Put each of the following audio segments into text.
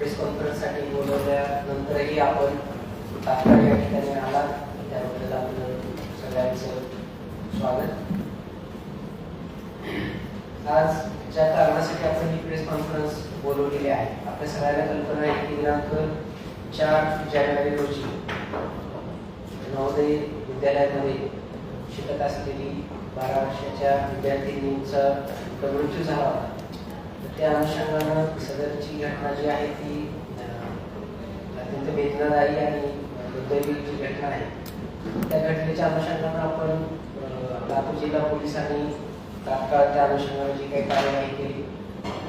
Press कॉन्फरन्ससाठी बोलवल्यानंतरही आपण तात्काळ या ठिकाणी आला त्याबद्दल आपलं सगळ्यांचं स्वागत. आज ज्या कारणासाठी आपण ही प्रेस कॉन्फरन्स बोलवलेली आहे आपल्या सगळ्यांना कल्पना आहे की दिनांक चार जानेवारी रोजी नवोदय विद्यालयामध्ये शिकत असलेली बारा वर्षाच्या विद्यार्थिनींचा मृत्यू झाला होता. त्या अनुषंगानं सदरची घटना जी आहे ती अत्यंत वेदनादायी आणि दुर्दैवीची घटना आहे. त्या घटनेच्या अनुषंगानं आपण लातूर जिल्हा पोलिसांनी तात्काळ त्या अनुषंगाने जी काही कार्यवाही केली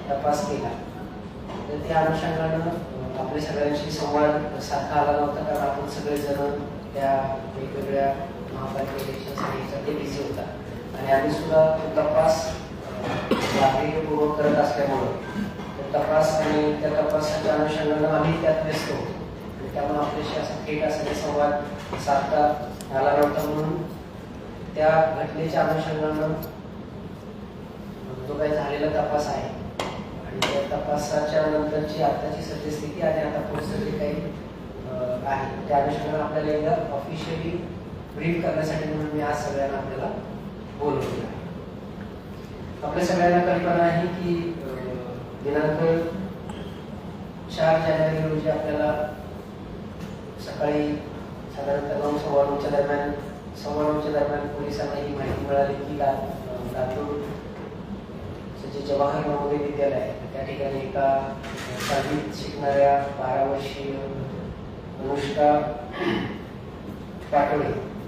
तपास केला. तर त्या अनुषंगानं आपल्या सगळ्यांशी संवाद साधता आला नव्हता कारण आपण सगळेजण त्या वेगवेगळ्या महापालिका इलेक्शनसाठी बिझी होता. आणि आम्ही सुद्धा तो तपास अं, गांभीर्यपूर्वक करत असल्यामुळं तपास आणि त्या तपासाच्या अनुषंगानं आम्ही त्यात व्यस्त होतो. त्यामुळे आपल्याशी असा थेट असा संवाद साधता आला नव्हता म्हणून. त्या घटनेच्या अनुषंगानं जो काही झालेला तपास आहे आणि त्या तपासाच्या नंतरची आताची सद्यस्थिती आणि आता पुढचं जे काही आहे त्या अनुषंगानं आपल्याला एकदा ऑफिशियली ब्रीफ करण्यासाठी म्हणून मी आज सगळ्यांना आपल्याला बोलवलेलं आहे. आपल्या सगळ्यांना कल्पना आहे की दिनांक चार जानेवारी रोजी आपल्याला सकाळी साधारणतः नऊ सव्वा नऊच्या दरम्यान सव्वा नऊच्या दरम्यान पोलिसांना ही माहिती मिळाली की ला लातूर जे जवाहर नवोदय विद्यालय आहे. त्या ठिकाणी एका साधीत शिकणाऱ्या बारा वर्षीय अनुष्का पाटोळे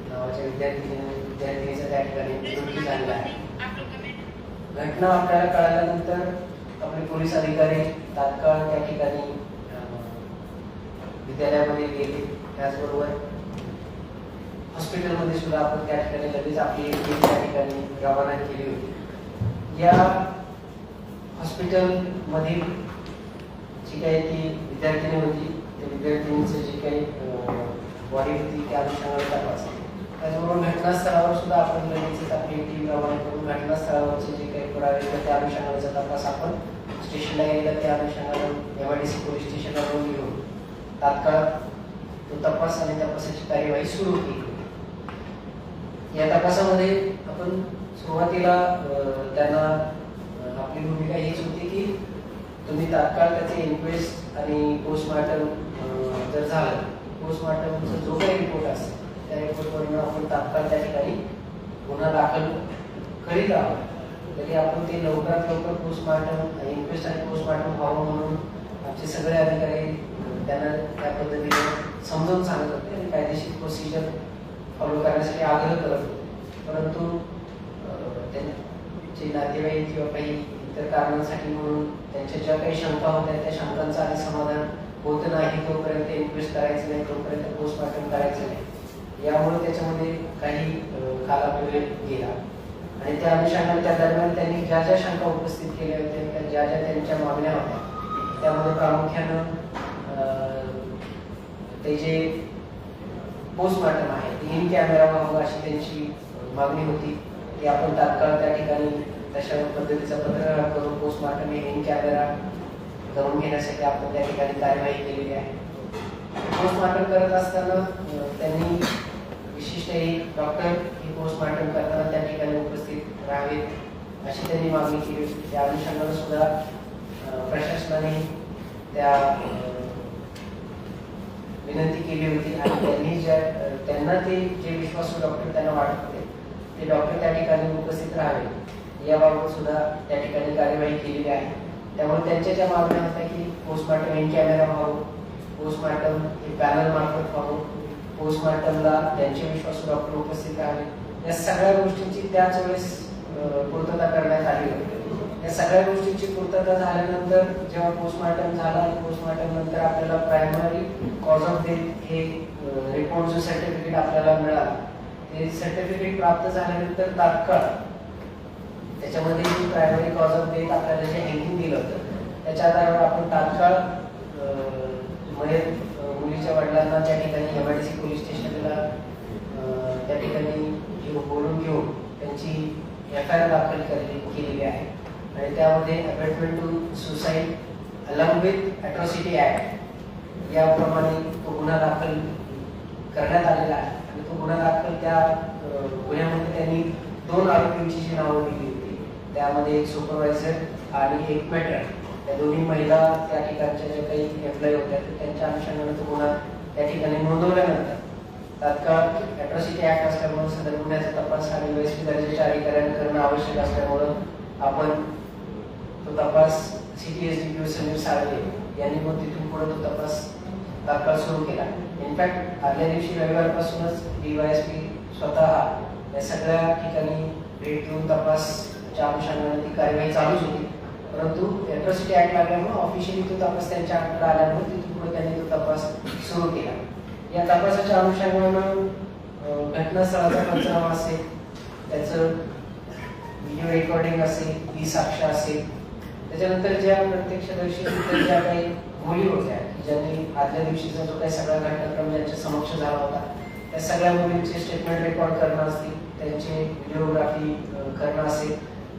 नावाच्या विद्यार्थी विद्यार्थिनीचा त्या ठिकाणी मृत्यू झालेला आहे. घटना आपल्याला कळाल्यानंतर आपले पोलीस अधिकारी तात्काळ त्या ठिकाणी विद्यालयामध्ये गेले त्याचबरोबर हॉस्पिटलमध्ये सुद्धा आपण त्या ठिकाणी लगेच आपली टीम त्या ठिकाणी रवाना केली होती. या हॉस्पिटलमधील जी काही ती विद्यार्थिनी होती त्या विद्यार्थिनीचं जी काही बॉडी होती त्या अनुषंगाने तपास त्याचबरोबर घटनास्थळावर सुद्धा आपण लगेचच आपली टीम रवाना करून घटनास्थळावरचे जे काही पुरावे तर त्या अनुषंगाचा तपास आपण स्टेशनला गेला त्या अनुषंगाने M I D C police स्टेशनला गेलो घेऊन तात्काळ तो तपास आणि तपासाची कार्यवाही सुरू केली. या तपासामध्ये आपण सुरुवातीला त्यांना आपली भूमिका हीच होती की तुम्ही तात्काळ त्याचे इन्क्वेस्ट आणि पोस्टमार्टम जर झालं पोस्टमार्टमचा जो काही रिपोर्ट असेल त्या रिपोर्टवरून आपण तात्काळ त्या ठिकाणी गुन्हा दाखल करीत आहोत. तरी आपण ते लवकरात लवकर पोस्टमार्टम इन्क्वेस्ट आणि पोस्टमार्टम व्हावं म्हणून आमचे सगळे अधिकारी त्यांना त्या पद्धतीने समजावून सांगत होते आणि कायदेशीर प्रोसिजर फॉलो करण्यासाठी आग्रह करत होते. परंतु त्यांचे नातेवाईक किंवा काही इतर कारणांसाठी म्हणून त्यांच्या ज्या काही शंका होत्या त्या शंकांचं आधी समाधान होत नाही तोपर्यंत इन्क्वेस्ट करायचं नाही तोपर्यंत पोस्टमार्टम करायचं नाही. यामुळे त्याच्यामध्ये काही अं, गेला. आणि त्या अनुषंगाने त्या दरम्यान त्यांनी ज्या ज्या शंका उपस्थित केल्या होत्या ज्या ज्या त्यांच्या मागण्या होत्या त्यामध्ये प्रामुख्यानं ते जे पोस्टमार्टम आहे ते इन कॅमेरा व्हावं अशी त्यांची मागणी होती. की आपण तात्काळ त्या ठिकाणी तशा पद्धतीचा पत्र करून पोस्टमार्टम हे इन कॅमेरा करून घेण्यासाठी आपण त्या ठिकाणी कार्यवाही केलेली आहे. पोस्टमार्टम करत असताना त्यांनी विशिष्ट एक डॉक्टर ही पोस्टमार्टम करताना त्या ठिकाणी उपस्थित राहावेत अशी त्यांनी मागणी केली. होती त्या अनुषंगाने सुद्धा प्रशासनाने त्या विनंती केली होती आणि त्यांनी ज्या त्यांना ते जे विश्वासू डॉक्टर त्यांना वाटत होते ते डॉक्टर त्या ठिकाणी उपस्थित राहावे. याबाबत सुद्धा त्या ठिकाणी कार्यवाही केलेली आहे. त्यामुळे त्यांच्या ज्या मागण्या होत्या की पोस्टमार्टम इन कॅमेरा व्हावं पोस्टमार्टम हे पॅनल मार्फत व्हावं पोस्टमार्टमला त्यांचे विश्वासू डॉक्टर उपस्थित राहावे. या सगळ्या गोष्टींची त्याच वेळेस पूर्तता करण्यात आली होती. या सगळ्या गोष्टींची पूर्तता झाल्यानंतर जेव्हा पोस्टमार्टम झाला पोस्टमार्टम नंतर आपल्याला प्रायमरी कॉज ऑफ डेथ हे रिपोर्ट जो सर्टिफिकेट आपल्याला मिळाला ते सर्टिफिकेट प्राप्त झाल्यानंतर तात्काळ त्याच्यामध्ये जी प्रायमरी कॉज ऑफ डेथ आपल्याला जे हेडिंग दिलं होतं त्याच्या आधारावर आपण तात्काळ मयत म्हणजे, मुलीच्या वडिलांना त्या ठिकाणी M I D C police स्टेशनला त्या ठिकाणी घेऊन बोलून घेऊन त्यांची एफ आय आर दाखल केलेली केलेली आहे. आणि त्यामध्ये abetment to suicide along with atrocity act याप्रमाणे तो गुन्हा दाखल करण्यात आलेला आहे. आणि तो गुन्हा दाखल त्या गुन्ह्यामध्ये त्यांनी दोन आरोपींची जी नावं दिली होती त्यामध्ये एक सुपरवायझर आणि एक मेटर त्या दोन्ही महिला त्या ठिकाणच्या ज्या काही एम्प्लॉई होत्या तर त्यांच्या अनुषंगाने तो गुन्हा त्या ठिकाणी नोंदवल्यानंतर तात्काळ ॲट्रॉसिटी ऍक्ट असल्यामुळे सदर गुन्ह्याचा तपास आणि वैश्विक दर्जाच्या अधिकाऱ्यांनी करणं आवश्यक असल्यामुळं आपण तो तपास city S D P Sameer Salve यांनी मग तिथून पुढे तो तपास तात्काळ सुरू केला. इनफॅक्ट आदल्या दिवशी रविवारपासूनच डीवायएसपी स्वतः या सगळ्या ठिकाणी भेट देऊन तपासच्या अनुषंगाने ती कार्यवाही चालूच होती. परंतु एट्रॉसिटी ऍक्ट लागल्यामुळे ऑफिशियली तो तपास त्यांच्या हातात आल्यामुळे तिथून पुढे त्यांनी तो तपास सुरू केला. या तपासाच्या अनुषंगानं घटनास्थळाचा पंचनामा असेल त्याचं व्हिडिओ रेकॉर्डिंग असेल ई साक्ष असेल त्याच्यानंतर ज्या प्रत्यक्षदर्शी इतर ज्या काही मुली होत्या ज्यांनी आदल्या दिवशीचा जो काही सगळा घटनाक्रम ज्यांच्या समक्ष झाला होता त्या सगळ्या मुलींचे स्टेटमेंट रेकॉर्ड करणं असतील त्यांचे व्हिडिओग्राफी करणं असेल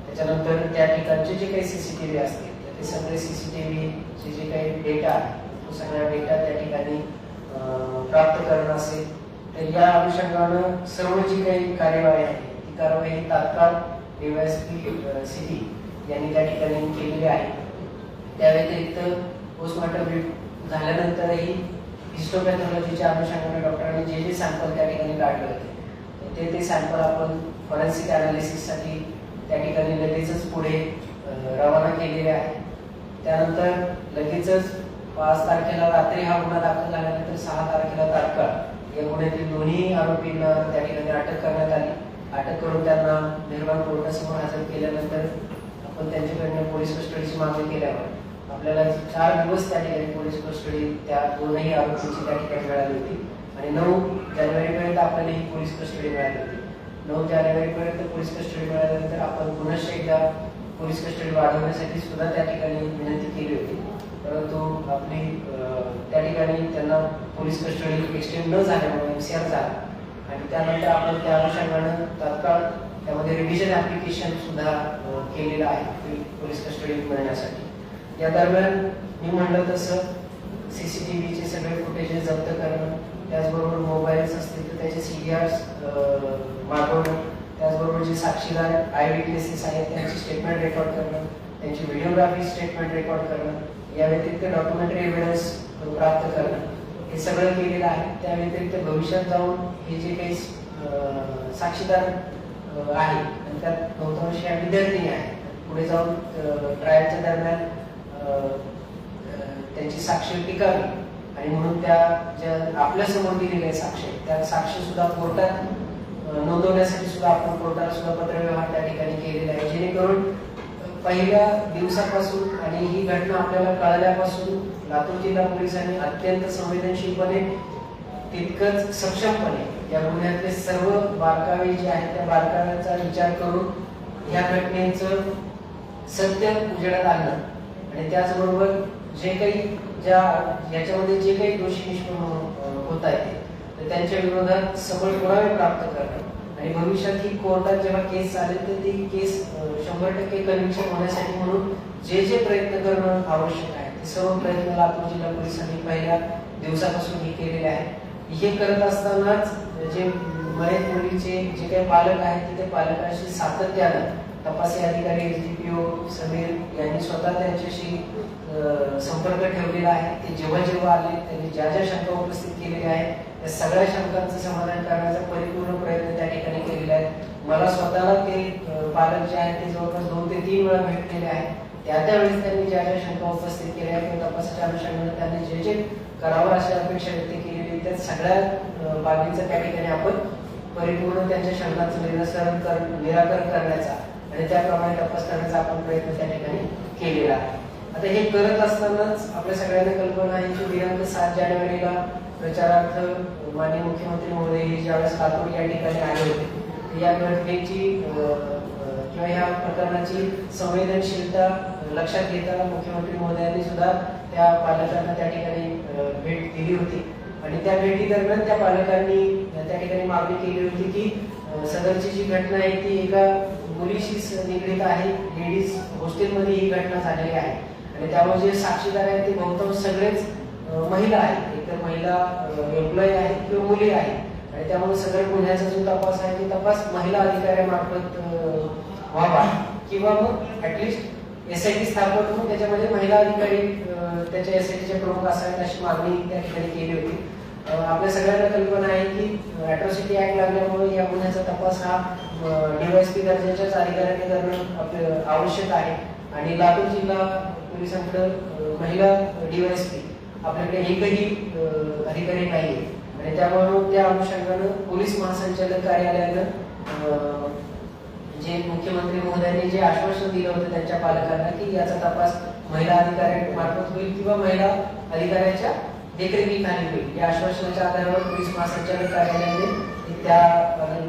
त्याच्यानंतर त्या ठिकाणचे जे काही सी सी टी व्ही असतील तर ते सगळे सी सी टी व्हीचे जे काही डेटा आहे तो सगळा डेटा त्या ठिकाणी प्राप्त करणं असेल तर या अनुषंगानं सर्व जी काही कार्यवाही आहे ती कारवाई तात्काळ डीवायएसपी सिटी यांनी त्या ठिकाणी केलेली आहे. त्या व्यतिरिक्त पोस्टमॉर्टम झाल्यानंतरही हिस्टोपॅथॉलॉजीच्या अनुषंगाने डॉक्टरांनी जे जे सॅम्पल त्या ठिकाणी काढले होते ते ते सॅम्पल आपण फॉरेन्सिक अनालिसिससाठी त्या ठिकाणी लगेचच पुढे रवाना केलेले आहे. त्यानंतर लगेचच पाच तारखेला रात्री हा गुन्हा दाखल झाल्यानंतर सहा तारखेला तात्काळ या गुन्ह्यातील दोन्ही आरोपींना त्या ठिकाणी अटक करण्यात आली. अटक करून त्यांना निर्माण कोर्टासमोर हजर केल्यानंतर आपण त्यांच्याकडनं पोलीस कस्टडीची मागणी केल्यावर आपल्याला चार दिवस त्या ठिकाणी पोलीस कस्टडी त्या दोनही आरोपींची त्या ठिकाणी मिळाली होती. आणि नऊ जानेवारीपर्यंत आपल्याला ही पोलीस कस्टडी मिळाली होती. नऊ जानेवारीपर्यंत पोलीस कस्टडी मिळाल्यानंतर आपण पुनश्च एकदा पोलीस कस्टडी वाढवण्यासाठी सुद्धा त्या ठिकाणी विनंती केली होती. परंतु आपली त्या ठिकाणी त्यांना पोलीस कस्टडी एक्सटेंड न झाल्यामुळे एम सी आर झाला. आणि त्यानंतर आपण त्या अनुषंगानं तात्काळ त्यामध्ये रिव्हिजन ऍप्लिकेशन सुद्धा केलेलं आहे पोलीस कस्टडी मिळण्यासाठी या दरम्यान मी म्हणलं तसं सीसीटीव्हीचे सगळे फुटेजेस जप्त करणं त्याचबरोबर मोबाईल्स असतील तर त्याचे सी डी मागवणं त्याचबरोबर जे साक्षीदार आय विटनेसेस आहेत त्यांची स्टेटमेंट रेकॉर्ड करणं त्यांची व्हिडिओग्राफी स्टेटमेंट रेकॉर्ड करणं या व्यतिरिक्त डॉक्युमेंटरी एव्हिडन्स प्राप्त करणं हे सगळं केलेलं आहे. त्या व्यतिरिक्त भविष्यात जाऊन हे जे काही साक्षीदार आहे. आणि त्यात बहुतांश या विद्यार्थी आहेत पुढे जाऊन ट्रायलच्या दरम्यान त्यांची साक्ष टिकावी. आणि म्हणून त्या ज्या आपल्यासमोर दिलेल्या साक्ष त्या साक्ष सुद्धा कोर्टात नोंदवण्यासाठी सुद्धा आपण कोर्टाला सुद्धा पत्रव्यवहार त्या ठिकाणी केलेला आहे. जेणेकरून पहिल्या दिवसापासून आणि ही घटना आपल्याला कळल्यापासून लातूर जिल्हा पोलिसांनी अत्यंत संवेदनशीलपणे तितकंच सक्षमपणे या गुन्ह्यातले सर्व बारकावे जे आहेत त्या बारकाव्यांचा विचार करून या घटनेचं सत्य उजेडात आणलं. आणि त्याचबरोबर जे काही ज्या याच्यामध्ये जे काही दोषी निष्पन्न होत आहेत तर त्यांच्या विरोधात सबळ पुरावे प्राप्त करणं. आणि भविष्यात ही कोर्टात जेव्हा केस चालेल तर ती केस शंभर टक्के कन्व्हिक्शन होण्यासाठी म्हणून जे जे प्रयत्न करणं आवश्यक आहे ते सर्व प्रयत्न लातूर जिल्हा पोलिसांनी पहिल्या दिवसापासून हे केलेले आहेत. हे करत असतानाच जे बरेच मुलीचे जे काही पालक आहेत ते पालकांशी सातत्यानं तपासी अधिकारी ओ समीर यांनी स्वतः त्यांच्याशी संपर्क ठेवलेला आहे. ते जेव्हा जेव्हा आले त्यांनी ज्या ज्या शंका उपस्थित केलेल्या आहेत त्या सगळ्या शंकांचं समाधान करण्याचा परिपूर्ण प्रयत्न त्या ठिकाणी केलेला आहे. मला स्वतःला ते पालक जे आहेत ते जवळपास दोन ते तीन वेळा भेटलेले आहेत. त्या त्यावेळेस त्यांनी ज्या ज्या शंका उपस्थित केल्या आहेत किंवा तपासाच्या अनुषंगाने त्यांनी जे जे करावं अशी अपेक्षा व्यक्त केली त्या सगळ्या अं, बाबींचं त्या ठिकाणी आपण परिपूर्ण त्यांच्या शंकांचं निरसन कर निराकरण करण्याचा आणि त्याप्रमाणे तपास करण्याचा आपण प्रयत्न त्या ठिकाणी केलेला आहे. आता हे करत असतानाच आपल्या सगळ्यांना कल्पना आहे की दिनांक सात जानेवारीला प्रचारार्थ माननीय मुख्यमंत्री महोदय हे ज्यावेळेस लातूर या ठिकाणी आले होते या घटनेची किंवा या प्रकरणाची संवेदनशीलता लक्षात घेता मुख्यमंत्री महोदयांनी सुद्धा त्या पालकांना त्या ठिकाणी भेट दिली होती. आणि त्या भेटी दरम्यान त्या पालकांनी त्या ठिकाणी मागणी केली होती की सदरची जी घटना आहे ती एका मुलीशी स- निगडीत आहे लेडीज हॉस्टेलमध्ये ही घटना झालेली आहे. आणि त्यामुळे जे साक्षीदार आहेत ते बहुतांश सगळेच महिला आहेत. एकतर महिला एम्प्लॉई आहेत किंवा मुली आहेत. आणि त्यामुळे सगळ्या गुन्ह्याचा जो तपास आहे तो तपास महिला अधिकाऱ्यामार्फत व्हावा. किंवा मग ऍटलिस्ट एस आय टी स्थापन करून त्याच्यामध्ये महिला अधिकारी त्याच्या एस आय टीचे प्रमुख असावेत अशी मागणी त्या ठिकाणी केली होती. आपल्या सगळ्यांना कल्पना आहे की अॅट्रॉसिटी ऍक्ट लागल्यामुळे या गुन्ह्याचा तपास हा डीवायएसपी दर्जाच्याच अधिकाऱ्यांनी करणं आपलं आवश्यक आहे. आणि लातूर जिल्हा पोलिसांकडे महिला डीवायएसपी आपल्याकडे एकही अधिकारी नाही आणि त्यामुळे त्या अनुषंगानं पोलीस महासंचालक कार्यालयानं जे मुख्यमंत्री महोदयांनी जे आश्वासन दिलं होतं त्यांच्या पालकांना की याचा तपास महिला अधिकाऱ्यांमार्फत होईल किंवा महिला अधिकाऱ्याच्या देखरेखी खाली होईल या आश्वासनाच्या आधारावर पोलीस महासंचालक कार्यालयाने त्या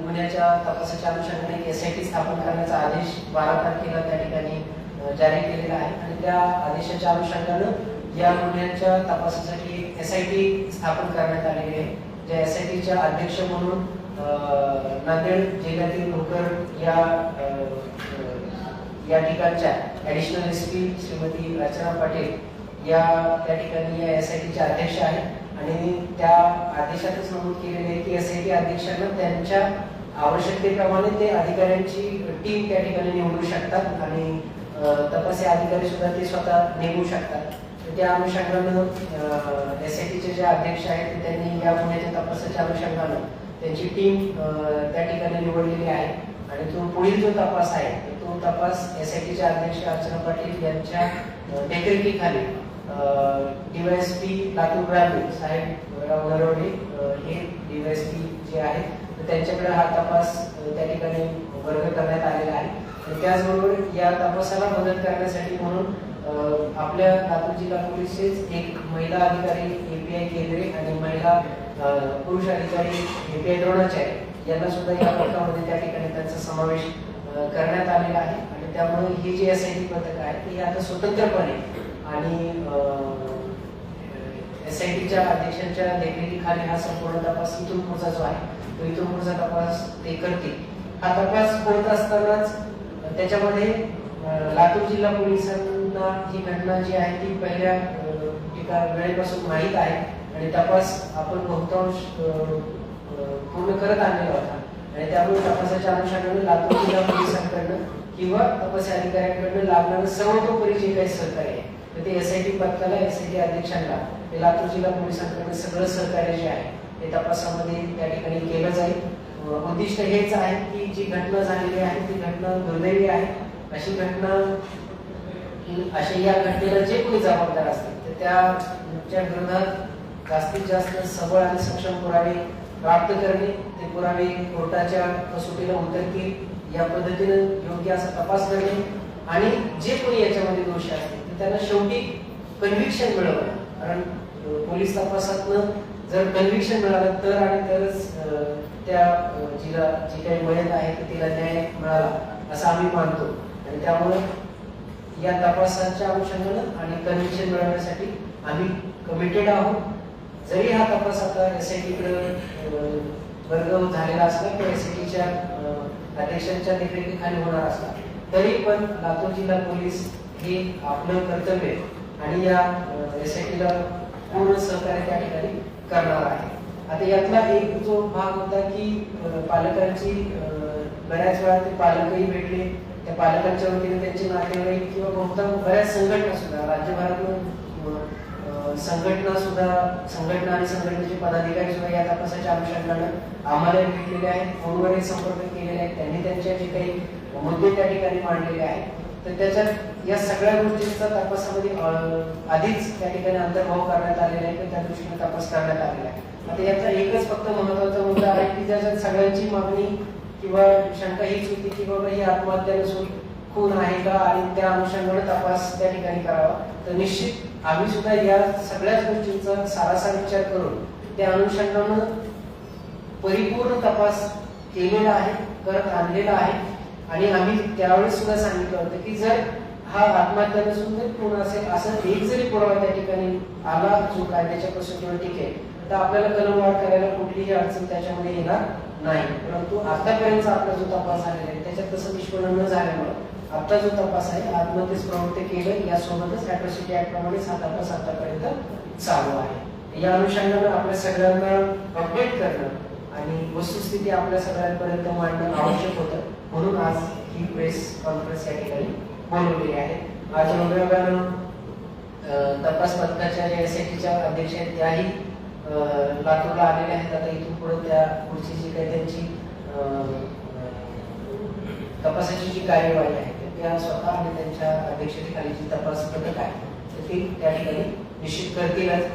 गुन्ह्याच्या तपासाच्या अनुषंगाने एस आय टी स्थापन करण्याचा आदेश बारा तारखेला त्या ठिकाणी जारी केलेला आहे. आणि त्या आदेशाच्या अनुषंगानं या गुन्ह्याच्या तपासासाठी एस आय टी स्थापन करण्यात आलेली आहे. ज्या एस आय टीच्या अध्यक्ष म्हणून नांदेड जिल्ह्यातील भोकर या या ठिकाणच्या additional S P Shrimati Rachana Patil या त्या ठिकाणी या एस आय टीचे अध्यक्ष आहेत. आणि त्या आदेशातच नमूद केलेले आहे की एस आय टी अध्यक्षांना त्यांच्या आवश्यकतेप्रमाणे ते अधिकाऱ्यांची टीम त्या ठिकाणी निवडू शकतात आणि अं, तपासी अधिकारी सुद्धा ते स्वतः नेमू शकतात. त्या अनुषंगानं एस आय टीचे जे अध्यक्ष आहेत त्यांनी या गुन्ह्याच्या तपासाच्या अनुषंगानं त्यांची टीम त्या ठिकाणी निवडलेली आहे. आणि तो पुढील जो तपास आहे तो तपास एस आय टीचे अध्यक्ष अर्चना पाटील यांच्या देखरेखीखाली डीवायएसपी लातूर ग्रामीण साहेब राव नरवडे हे डीवायएसपी जे आहेत तर त्यांच्याकडे हा तपास त्या ठिकाणी वर्ग करण्यात आलेला आहे. त्याचबरोबर या तपासाला मदत करण्यासाठी म्हणून आपल्या लातूर जिल्हा पोलिसचेच एक महिला अधिकारी एपीआय केंद्रे आणि महिला पुरुष अधिकारी एपीआय द्रोणाचार्य यांना सुद्धा या पथकामध्ये त्या ठिकाणी त्यांचा समावेश करण्यात आलेला आहे. आणि त्यामुळे ही जी एस आय टी पथक आहे ती आता स्वतंत्रपणे आणि एस आय टीच्या अध्यक्षांच्या देखरेखीखाली हा संपूर्ण तपास इथून पुढचा जो आहे तो इथून पुढचा तपास ते करतील. हा तपास होत असतानाच त्याच्यामध्ये लातूर जिल्हा पोलिसांना ही घटना जी आहे ती पहिल्या एका वेळेपासून माहीत आहे आणि तपास आपण बहुतांश पूर्ण करत आणलेला होता आणि त्यामुळे तपासाच्या अनुषंगाने लातूर जिल्हा पोलिसांकडनं किंवा तपास अधिकाऱ्यांकडनं लागणारं सर्वतोपरी जे काही सहकार्य आहे तर ते एस आय टी पथकाला एस आय टी अध्यक्षांना ते लातूर जिल्हा पोलिसांकडे सगळं सहकार्य जे आहे ते तपासामध्ये त्या ठिकाणी केलं जाईल. उद्दिष्ट हेच आहे की जी घटना झालेली आहे ती घटना दुर्दैवी आहे. अशी घटना अशा या घटनेला जे कोणी जबाबदार असतील तर त्याच्या विरोधात जास्तीत जास्त सबळ आणि सक्षम पुरावे प्राप्त करणे ते पुरावे कोर्टाच्या कसोटीला उतरतील. या पद्धतीनं योग्य असा तपास करणे आणि जे कोणी याच्यामध्ये दोषी असतील त्यांना शेवटी कन्व्हिक्शन मिळवलं. कारण पोलीस तपासातनं जर कन्व्हिक्शन मिळालं तर आणि तरच त्या जिला जी काही मयत आहे तर तिला न्याय मिळाला असं आम्ही मानतो. आणि त्यामुळे या तपासाच्या अनुषंगानं आणि कन्व्हिक्शन मिळवण्यासाठी आम्ही कमिटेड आहोत. जरी हा तपास आता एस आय टीकडे वर्ग झालेला असला किंवा एस आय टीच्या अध्यक्षांच्या देखरेखीखाली होणार असला तरी पण लातूर जिल्हा पोलीस हे आपलं कर्तव्य आणि या एस आय टीला पूर्ण सहकार्य त्या ठिकाणी करणार आहे. आता यातला एक जो भाग होता की पालकांची बऱ्याच वेळा ते पालकही भेटले. त्या पालकांच्या वतीने त्यांचे नातेवाईक किंवा बहुतांश बऱ्याच संघटना सुद्धा राज्यभरातून संघटना सुद्धा संघटना आणि संघटनेचे पदाधिकारी सुद्धा या तपासाच्या अनुषंगानं आम्हाला भेटलेले आहेत. फोनवरही संपर्क केलेले आहेत. त्यांनी त्यांच्या जे काही मुद्दे त्या ठिकाणी मांडलेले आहेत. तर त्याच्यात या सगळ्या गोष्टींचा तपासामध्ये आधीच त्या ठिकाणी अंतर्भाव करण्यात आलेला आहे त्या दृष्टीने तपास करण्यात आलेला आहे. आता याचा एकच फक्त महत्त्वाचा मुद्दा आहे की ज्याच्यात सगळ्यांची मागणी किंवा शंका हीच होती की बाबा ही आत्महत्या नसून खून आहे का आणि त्या अनुषंगाने तपास त्या ठिकाणी करावा. तर निश्चित आम्ही सुद्धा या सगळ्याच गोष्टींचा सारासार विचार करून त्या अनुषंगानं परिपूर्ण तपास केलेला आहे करत आणलेला आहे. आणि आम्ही त्यावेळेस सुद्धा सांगितलं होतं की जर हा आत्महत्या नसून जर खून असेल असं एक जरी पुरावा त्या ठिकाणी आला जो कायद्याच्या ठीक आहे तर आपल्याला कलम वाढ करायला कुठलीही अडचण त्याच्यामध्ये येणार नाही. परंतु आतापर्यंत आपला जो तपास झालेला आहे त्याच्यात तसं निष्पन्न न झाल्यामुळं आता जो तपास आहे आत्महत्येच प्रवृत्त केलं यासोबतच ऍट्रॉसिटी ऍक्ट प्रमाणे हा तपास आतापर्यंत चालू आहे. या अनुषंगानं आपल्या सगळ्यांना अपडेट करणं आणि वस्तुस्थिती आपल्या सगळ्यांपर्यंत मांडणं आवश्यक होतं. म्हणून आज ही प्रेस कॉन्फरन्स या ठिकाणी बोलवलेली आहे. आज योगायोगानं तपास पथकाच्या ज्या एस आय टीच्या अध्यक्ष आहेत त्याही लातूरला आलेल्या आहेत. आता इथून पुढे त्या पुढची जी काही त्यांची तपासाची जी कार्यवाही आहे तर त्या स्वतः आणि त्यांच्या अध्यक्षतेखाली जी तपास पथक आहे. तर ती त्या ठिकाणी निश्चित करतीलच.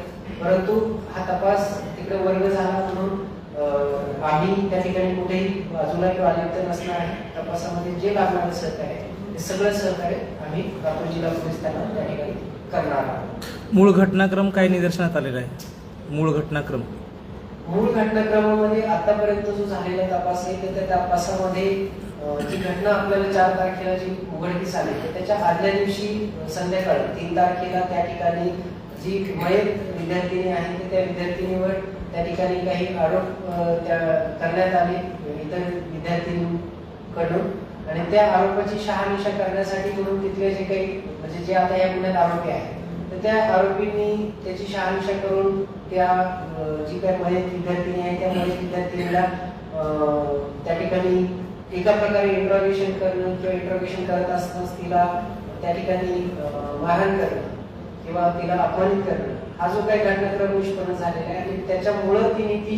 परंतु हा तपास तिकडे वर्ग झाला म्हणून आम्ही त्या ठिकाणी कुठेही बाजूला किंवा आलिप्त नसणार आहे तपासामध्ये जे लागणारं सहकार्य आहे ते सगळं सहकार्य आम्ही लातूर जिल्हा पोलीस त्यांना त्या ठिकाणी करणार आहोत. मूळ घटनाक्रम काय निदर्शनात आलेला आहे? मूळ घटनाक्रम. मूळ घटनाक्रमामध्ये आतापर्यंत जो झालेला तपास आहे तर त्या तपासामध्ये जी घटना आपल्याला चार तारखेला जी उघडकीस आली तर त्याच्या आदल्या दिवशी संध्याकाळी तीन तारखेला त्या ठिकाणी जी मयत विद्यार्थिनी आहे त्या विद्यार्थिनीवर त्या ठिकाणी काही आरोप त्या करण्यात आले इतर विद्यार्थिनीकडून आणि त्या आरोपाची शहानिशा करण्यासाठी म्हणून तिथले जे काही म्हणजे जे आता या गुन्ह्यात आरोपी आहेत तर त्या आरोपींनी त्याची शहानिशा करून त्या जी काही मयत विद्यार्थिनी आहे त्या मयत विद्यार्थिनीला त्या ठिकाणी एका प्रकारे इंट्रॉगेशन करणं किंवा इंट्रॉगेशन करत असतानाच तिला त्या ठिकाणी मारहाण करणं किंवा तिला अपमानित करणं हा जो काही घटनाक्रम निष्पन्न झालेला आहे आणि त्याच्यामुळं तिने ती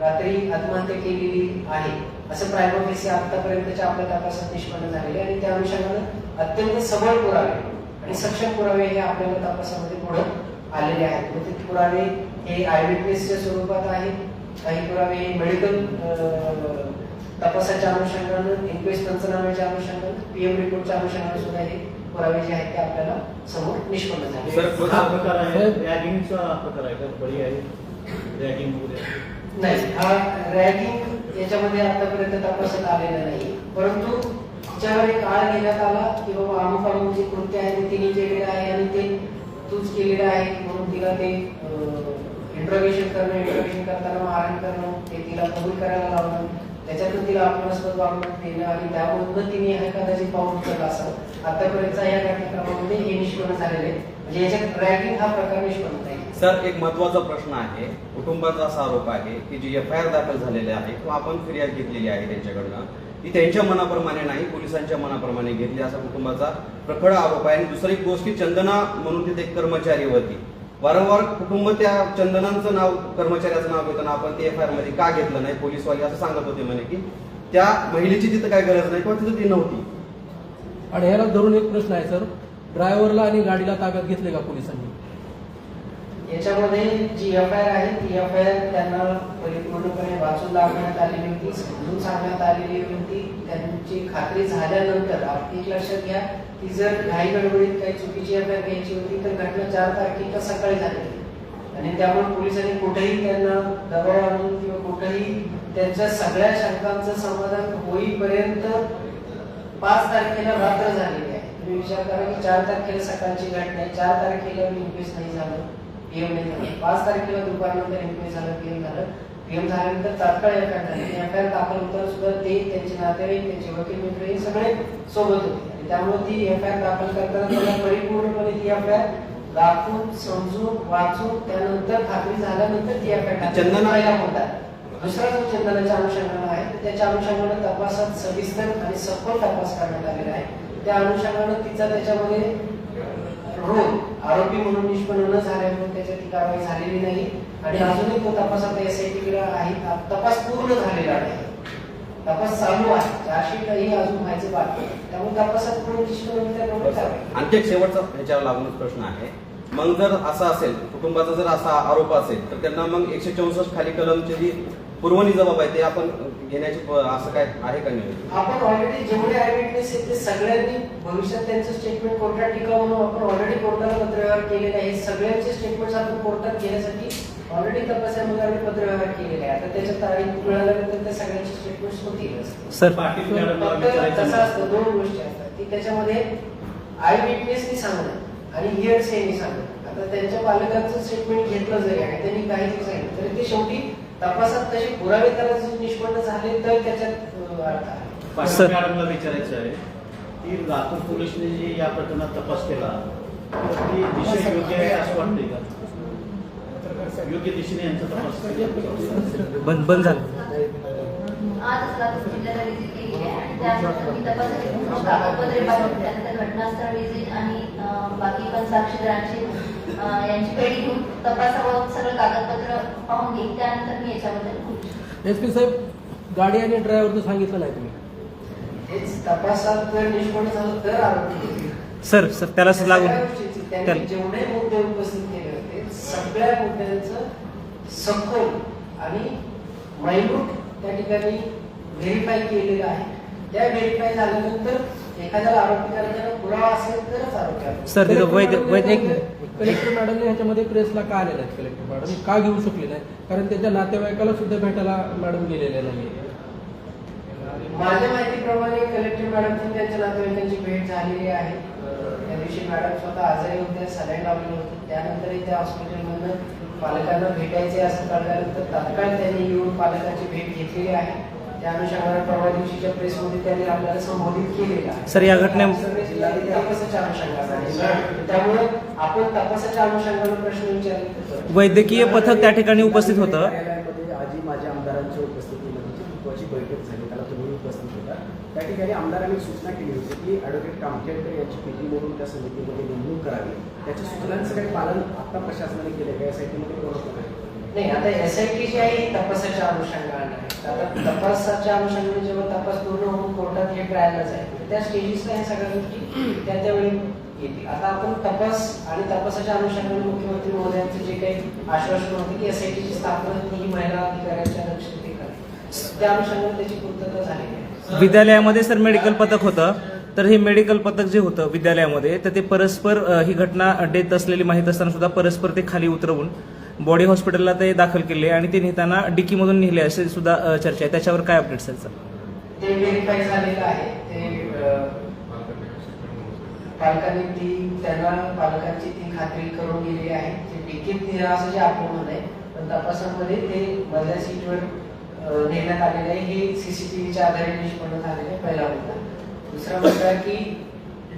रात्री आत्महत्या केलेली आहे. असं प्रायमोफेसी आतापर्यंतच्या आपल्या तपासात निष्पन्न झालेले आणि त्या अनुषंगानं अत्यंत सबळ पुरावे आणि सक्षम पुरावे हे आपल्याला तपासामध्ये पुढे आलेले आहेत. मग ते पुरावे हे आय विटनेसच्या स्वरूपात आहेत. काही पुरावे हे मेडिकल तपासाच्या अनुषंगानं इन्क्वेस्ट पंचनाम्याच्या अनुषंगानं पीएम रिपोर्टच्या अनुषंगानं सुद्धा हे पुरावे जे आहेत ते आपल्याला समोर निष्पन्न झाले. प्रकार आहे? रॅगिंगचा प्रकार आहे का? बळी आहे? रॅगिंग वगैरे. नाही हा रॅगिंग याच्यामध्ये आतापर्यंत तपासात आलेला नाही. परंतु तिच्यावर एक आळ घेण्यात आला की बाबा अमुक अमुक जे कृत्य आहे ते तिने केलेलं आहे आणि ते तूच केलेलं आहे म्हणून तिला ते इंट्रोगेशन करणं इंट्रोगेशन करताना मारहाण करणं ते तिला कबूल करायला लावणं त्याच्यातून तिला अपमानास्पद वागणूक देणं आणि त्यामधून तिने कदाचित पाऊल उचलला असावं आतापर्यंत या हे निष्पन्न झालेले म्हणजे याच्यात रॅगिंग हा प्रकार निष्पन्न नाही सर एक महत्त्वाचा प्रश्न आहे. कुटुंबाचा असा आरोप आहे की जी एफ आय आर दाखल झालेले आहे किंवा आपण फिर्याद घेतलेली आहे त्यांच्याकडनं. ती त्यांच्या मनाप्रमाणे नाही पोलिसांच्या मनाप्रमाणे घेतली. असा कुटुंबाचा प्रखड आरोप आहे. आणि दुसरी एक गोष्ट चंदना म्हणून तिथे एक कर्मचारी होती. वारंवार कुटुंब त्या चंदनांचं नाव कर्मचाऱ्याचं नाव घेताना आपण ते एफ आय आरमध्ये का घेतलं नाही? पोलीसवाले असं सांगत होते म्हणे की त्या महिलेची तिथं काय गरज नाही किंवा तिथं ती नव्हती. आणि ह्याला धरून एक प्रश्न आहे सर. ड्रायव्हरला आणि गाडीला ताब्यात घेतले का पोलिसांनी? याच्यामध्ये जी एफ आय आर आहे ती एफ आय आर त्यांना परिपूर्णपणे वाचून दाखवण्यात आलेली होती समजून सांगण्यात आलेली होती. त्यांची खात्री झाल्यानंतर आपण एक लक्षात घ्या की जर घाई गडबडीत काही चुकीची एफ आय आर घ्यायची होती तर घटना चार तारखेच्या सकाळी झाली. आणि त्यामुळे पोलिसांनी कुठेही त्यांना दबाव आणून किंवा कुठेही त्यांच्या सगळ्या शंकांचं समाधान होईपर्यंत पाच तारखेला रात्र झालेली आहे. तुम्ही विचार करा की चार तारखेला सकाळची घटना आहे चार तारखेला इन्क्वेस्ट नाही झालं पीएम नाही झालं. पाच तारखेला दुपारनंतर इन्क्वेस्ट झालं पीएम झालं. पीएम झाल्यानंतर तात्काळ एफ आय झाली एफ आय दाखल होताना सुद्धा ते त्यांचे नातेवाईक त्यांचे वकील मित्र हे सगळे सोबत होते. आणि त्यामुळे ती एफ आय दाखल करताना त्यांना परिपूर्णपणे ती एफ आय दाखवून समजून वाचून त्यानंतर खात्री झाल्यानंतर ती एफ आय चंदना- होतात. दुसरा जो चंदनाच्या अनुषंगानं आहे त्याच्या अनुषंगानं तपासात सविस्तर आणि सखोल तपास करण्यात आलेला आहे. त्या अनुषंगानं तिचा त्याच्यामध्ये रोल आरोपी म्हणून निष्पन्न न झाल्यामुळे त्याच्या ती कारवाई झालेली नाही. आणि अजूनही तो तपासात एस आय टी आहे तपास पूर्ण झालेला नाही. तपास चालू आहे चार्जशीटही अजून व्हायचं बाकी त्यामुळे तपासात पूर्ण निष्पन्न आणखी एक शेवटचा ह्याच्यावर लागूनच प्रश्न आहे. मग जर असा असेल कुटुंबाचा जर असा आरोप असेल तर त्यांना मग एकशे चौसष्ट खाली कलमची जी पूर्वनी जबाब आहे ते आपण घेण्याची असं काय आहे का नियोजन आपण ऑलरेडी जेवढे आय विटनेस आहेत ते सगळ्यांनी भविष्यात त्यांचं स्टेटमेंट कोर्टात टिकावं म्हणून आपण ऑलरेडी कोर्टाला पत्रव्यवहार केलेले आहे. सगळ्यांचे स्टेटमेंट आपण कोर्टात घेण्यासाठी ऑलरेडी तपासामध्ये आम्ही पत्रव्यवहार केलेले आहे. आता त्याच्या तारीख मिळाल्यानंतर त्या सगळ्यांचे स्टेटमेंट होतीलच सर फक्त कसं असतं दोन गोष्टी असतात. की त्याच्यामध्ये आय विटनेसनी सांगणं आणि हिअर्सेनी सांगणं. आता त्यांच्या पालकांचं स्टेटमेंट घेतलं जरी आणि त्यांनी काहीतरी सांगितलं तरी ते शेवटी तपासात तसे पुरावे जर निष्पन्न झाले तर त्याच्यात. मॅडमला विचारायचं आहे की लातूर पोलिसने जे या प्रकरणात तपास केला तर ती दिशा योग्य आहे असं वाटतंय का? योग्य दिशेने यांचा तपास बंद बंद झालं. घटनास्थळ व्हिजिट आणि बाकी पण साक्षीदारांची यांची पेढी घेऊन तपासावर सगळं कागदपत्र पाहून घेईन त्यानंतर मी याच्याबद्दल बोलू शकते. एस पी साहेब गाडी आणि ड्रायव्हरचं सांगितलं नाही तुम्ही हेच तपासात जर निष्पन्न झालं तर आरोपी सर सर त्यालाच सगळ्या लागून त्यांनी त्याला- जेवढे मुद्दे उपस्थित केले होते सगळ्या मुद्द्यांचं सखोल आणि मैलूट त्या ठिकाणी व्हेरीफाय केलेलं आहे त्या व्हेरीफाय झाल्यानंतर एखाद्याला आरोपी करताना पुरावा असेल तरच आरोपी आहे. सर तिथं वैद्य वैद्य एक कलेक्टर मॅडमने ह्याच्यामध्ये प्रेसला का आले नाहीत कलेक्टर मॅडम का घेऊ शकले नाही कारण त्यांच्या नातेवाईकाला सुद्धा भेटायला मॅडम गेलेले नाही माझ्या माहितीप्रमाणे कलेक्टर मॅडमची त्यांच्या नातेवाईकांची भेट झालेली आहे. त्या दिवशी मॅडम स्वतः आजारी होत्या सलाईन लावले होते. त्यानंतरही त्या हॉस्पिटलमधनं पालकांना भेटायचे असं कळल्यानंतर तात्काळ त्यांनी येऊन पालकांची भेट घेतलेली आहे. त्या अनुषंगाने परवा दिवशीच्या प्रेसमध्ये त्यांनी आपल्याला संबोधित केलेलं आहे. सर, या घटने-. त्यामुळे आपण तपासाच्या अनुषंगाने प्रश्न विचारले वैद्यकीय पथक त्या ठिकाणी उपस्थित होतं. आजी माझ्या आमदारांच्या उपस्थितीमध्ये महत्वाची बैठक झाली त्याला तुम्ही उपस्थित होता. त्या ठिकाणी आमदारांनी सूचना केली होती की ॲडव्होकेट कामखेडकर यांची पीटी म्हणून त्या समितीमध्ये नेमणूक करावी. त्याच्या सूचनांचं काही पालन आता प्रशासनाने केलं का? या साहित्यामध्ये कोण होतं का? नाही आता एस आय टी जी आहे तपासाच्या अनुषंगाने आहे. आता तपासाच्या अनुषंगाने जेव्हा तपास पूर्ण होऊन कोर्टात हे ट्रायलला जाईल त्या स्टेजेसला ह्या सगळ्या गोष्टी त्या त्यावेळी येतील आता आपण तपास आणि तपासाच्या अनुषंगाने मुख्यमंत्री महोदयांचं जे काही आश्वासन होते की स्थापना ही महिला अधिकाऱ्यांच्या लक्षात त्या अनुषंगाने त्याची पूर्तता आहे. विद्यालयामध्ये सर मेडिकल पथक होतं. तर हे मेडिकल पथक जे होतं विद्यालयामध्ये तर ते परस्पर ही घटना डेथ असलेली माहीत असताना सुद्धा परस्पर ते खाली उतरवून बॉडी हॉस्पिटलला ते दाखल केले आणि ते नेताना डिकीमधून नेले असे सुद्धा चर्चा आहे. त्याच्यावर काय अपडेट्स आहेत सर? ते व्हेरीफाय झालेलं आहे. ते पालकांनी ती त्यांना पालकांची ती खात्री करून गेली आहे. ते तिकीट दिलं असं जे आपण म्हणत आहे. पण तपासामध्ये ते मधल्या सीटवर नेण्यात आलेलं आहे. हे सीसीटीव्हीच्या आधारे निष्पन्न झालेलं आहे पहिला मुद्दा. दुसरा मुद्दा की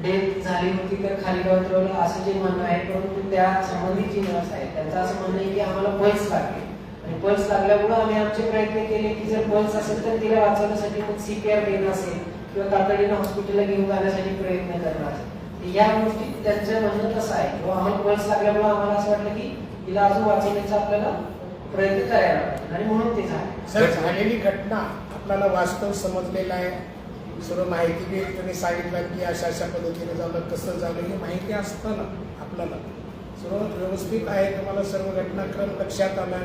डेथ झाली होती तर खाली उतरवलं असं जे म्हणणं आहे परंतु त्या संबंधित जी नर्स आहे त्यांचं असं म्हणणं आहे की आम्हाला पल्स लागले. आणि पल्स लागल्यामुळे आम्ही आमचे प्रयत्न केले की जर पल्स असेल तर तिला वाचवण्यासाठी मग सीपीआर देणं असेल किंवा तातडीनं हॉस्पिटलला घेऊन जाण्यासाठी प्रयत्न करणार असेल. या गोष्टी त्यांचं म्हणणं तसं आहे? किंवा आम्हाला पल्स लागल्यामुळे आम्हाला असं वाटलं की तिला अजून वाचवण्याचा आपल्याला प्रयत्न करायला आणि म्हणून ते झालं. सर झालेली घटना आपल्याला वास्तव समजलेलं आहे. सर्व माहिती बी त्यांनी सांगितलं की अशा अशा पद्धतीने झालं कसं झालं ही माहिती असतं ना आपल्याला सर्व व्यवस्थित आहे. तुम्हाला सर्व घटनाक्रम लक्षात आला.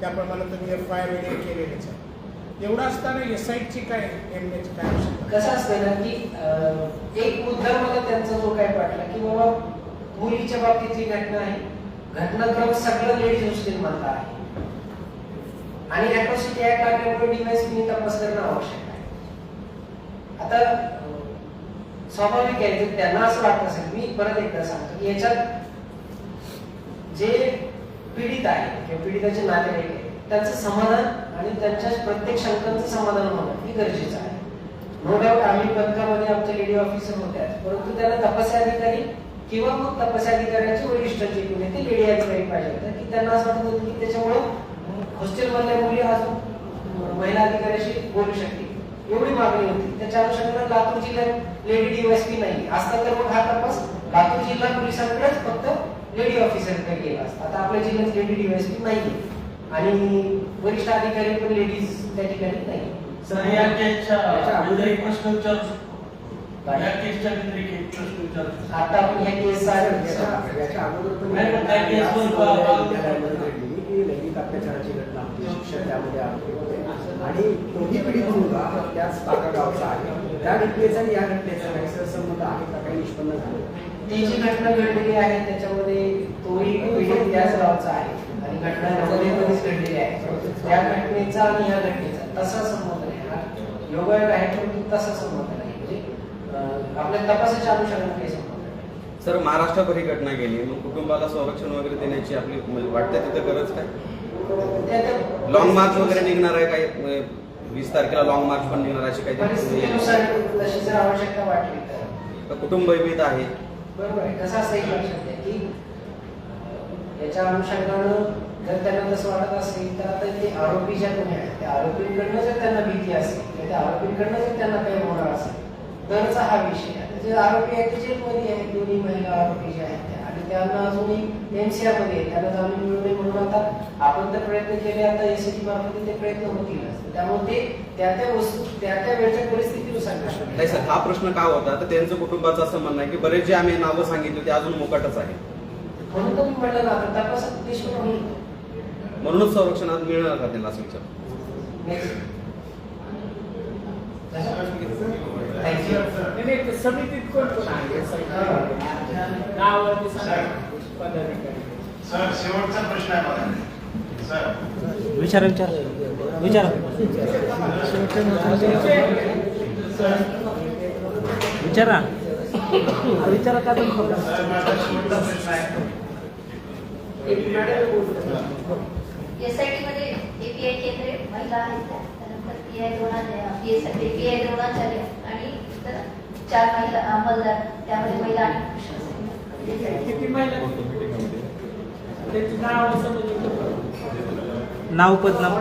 त्याप्रमाणे तुम्ही एफ आय आर केलेलेच आहे. एवढं असताना एस आय ची काय नेमण्याची काय कसं असतं ना की अं, एक मुद्दा मला त्यांचा जो काय वाटला की बाबा मुलीच्या बाबतीत जी घटना आहे. घटनाक्रम सगळं लेडीज हॉस्टेल मधला आहे. आणि अॅट्रॉसिटी ऍक्ट लागल्यामुळे मी तपास करणं आवश्यक आहे. आता स्वाभाविक आहे जर त्यांना असं वाटत असेल मी परत एकदा सांगतो की याच्यात जे पीडित आहे किंवा पीडिताचे नातेवाईक आहे त्यांचं समाधान आणि त्यांच्या प्रत्येक शंकांचं समाधान होणं हे गरजेचं आहे. नो डाऊट आम्ही पथकामध्ये आमच्या लेडी ऑफिसर होत्या परंतु त्यांना तपासी अधिकारी किंवा मग तपासी अधिकाऱ्याचे वरिष्ठ जे कोणी ते लेडी अधिकारी पाहिजे होते. की त्यांना असं वाटत होतं की त्याच्यामुळं हॉस्टेलमधल्या मुली अजून महिला अधिकाऱ्याशी बोलू शकतील एवढी मागणी होती. त्याच्या अनुषंगाने लातूर जिल्ह्यात लेडी डीवायसपी नाही. असता तर मग हा तपास लातूर जिल्हा पोलिसांकडेच फक्त लेडी ऑफिसरकडे गेला असता. आता आपल्या जिल्ह्यात लेडी डीवायसपी नाही आणि वरिष्ठ अधिकारी पण लेडीज त्या ठिकाणी नाही. सर या केसच्या याच्या अगोदर अगोदर एक प्रश्न विचारू या केसच्या व्यतिरिक्त एक प्रश्न विचारू आता आपण ह्या केस याच्या याच्या अगोदर पण त्या केसवर लैंगिक अत्याचाराची घटना होती शिक्षक त्यामध्ये आरोपी होते. आणि तोही पीडित मुलगा हा त्याच टाका गावचा आहे. त्या घटनेचा आणि या घटनेचा काही सहसंबंध आहे का काही निष्पन्न झालं ती जी घटना घडलेली आहे त्याच्यामध्ये तोही पीडित त्याच गावचा आहे. आणि घटना नवोदयमध्येच घडलेली आहे. त्या घटनेचा आणि या घटनेचा तसा संबंध नाही. हा योगायोग आहे पण तसा संबंध नाही. म्हणजे आपल्या तपासाच्या अनुषंगाने काही संबंध सर महाराष्ट्रभर ही घटना गेली. मग कुटुंबाला संरक्षण वगैरे देण्याची आपली म्हणजे वाटते तिथं गरज काय? लॉंग मार्च वगैरे निघणार आहे काही? म्हणजे वीस तारखेला लॉंग मार्च पण निघणार अशी काही परिस्थितीनुसार तशी जर आवश्यकता वाटली तर. तर कुटुंबविध आहे. बरोबर आहे. कसं असं एक लक्षात घ्या की याच्या अनुषंगानं जर त्यांना तसं वाटत असेल तर आता ते आरोपी ज्या कोणी आहेत त्या आरोपींकडनं जर त्यांना भीती असेल किंवा त्या आरोपींकडनं जर त्यांना काही होणार असेल तरचा हा विषय आहे. जे आरोपी आहेत ते जेलमध्ये आहेत दोन्ही महिला आरोपी जे आहेत त्या आणि त्यांना अजूनही एमसीआरमध्ये आहे. त्यांना जामीन मिळू नये म्हणून आता आपण तर प्रयत्न केले आता एसीटी मार्फत ते प्रयत्न होतीलच त्यामुळे ते त्या त्या वस्तू त्या त्या वेळच्या परिस्थितीनुसार नाही सर हा प्रश्न का होता? तर त्यांचं कुटुंबाचं असं म्हणणं आहे की बरेच जे आम्ही नावं सांगितली ते अजून मोकाटच आहे. म्हणून तर मी म्हटलं ना आता तपासात म्हणूनच संरक्षणात मिळणार का त्यांना असं विचार? समितीत कोण आहे? शेवटचा प्रश्न आहे विचारा विचारा. विचारा. विचारा. विचारा का एसआयटी मध्ये एपीआय केंद्रे महिला आहेत त्या. त्यानंतर पीआय द्रोणाचार्य पीआय द्रोणाचार्य आणि इतर चार महिला अंमलदार त्यामध्ये महिला आणि पुरुष असेल. किती महिला त्याची नाव पद नाव